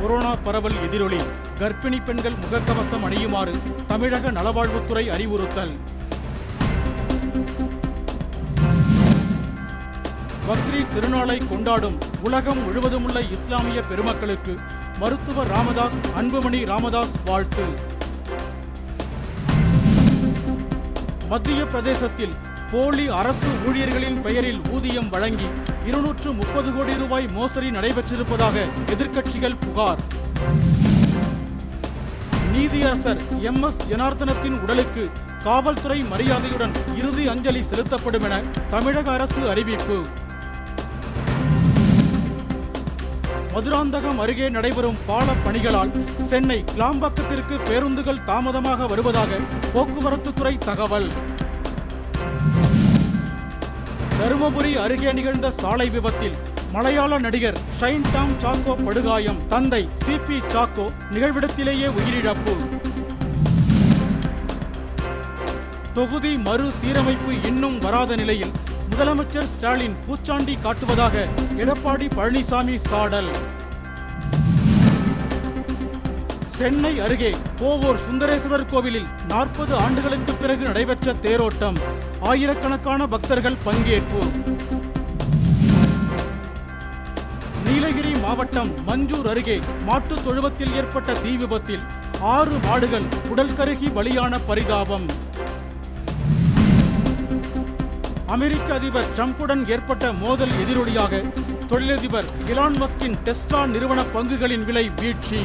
Corona பரவல் எதிரொலி. கர்ப்பிணி பெண்கள் முகக்கவசம் அணியுமாறு தமிழக நலவாழ்வுத்துறை அறிவுறுத்தல். பக்ரீ திருநாளை கொண்டாடும் உலகம் முழுவதும் உள்ள இஸ்லாமிய பெருமக்களுக்கு மருத்துவர் ராமதாஸ் அன்புமணி ராமதாஸ் வாழ்த்து. மத்திய பிரதேசத்தில் போலி அரசு ஊழியர்களின் பெயரில் ஊதியம் வழங்கி இருநூற்று முப்பது கோடி ரூபாய் மோசடி நடைபெற்றிருப்பதாக எதிர்க்கட்சிகள் புகார். நீதியரசர் எம். எஸ். ஜனார்த்தனத்தின் உடலுக்கு காவல்துறை மரியாதையுடன் இறுதி அஞ்சலி செலுத்தப்படும் என தமிழக அரசு அறிவிப்பு. மதுராந்தகம் அருகே நடைபெறும் பால பணிகளால் சென்னை கிளாம்பாக்கத்திற்கு பேருந்துகள் தாமதமாக வருவதாக போக்குவரத்து துறை தகவல். தருமபுரி அருகே நிகழ்ந்த சாலை விபத்தில் மலையாள நடிகர் ஷைன் டாம் சாக்கோ படுகாயம் தந்தை சிபி சாக்கோ நிகழ்விடத்திலேயே உயிரிழப்பு. தொகுதி மறு சீரமைப்பு இன்னும் வராத நிலையில் முதலமைச்சர் ஸ்டாலின் பூச்சாண்டி காட்டுவதாக எடப்பாடி பழனிசாமி சாடல். சென்னை அருகே கோவூர் சுந்தரேஸ்வரர் கோவிலில் நாற்பது ஆண்டுகளுக்கு பிறகு நடைபெற்ற தேரோட்டம். ஆயிரக்கணக்கான பக்தர்கள் பங்கேற்பு. நீலகிரி மாவட்டம் மஞ்சூர் அருகே மாட்டுத் தொழுவத்தில் ஏற்பட்ட தீ விபத்தில் ஆறு மாடுகள் உடல் கருகி பலியான பரிதாபம். அமெரிக்க அதிபர் டிரம்புடன் ஏற்பட்ட மோதல் எதிரொலியாக தொழிலதிபர் இலான் மஸ்கின் டெஸ்லா நிறுவன பங்குகளின் விலை வீழ்ச்சி.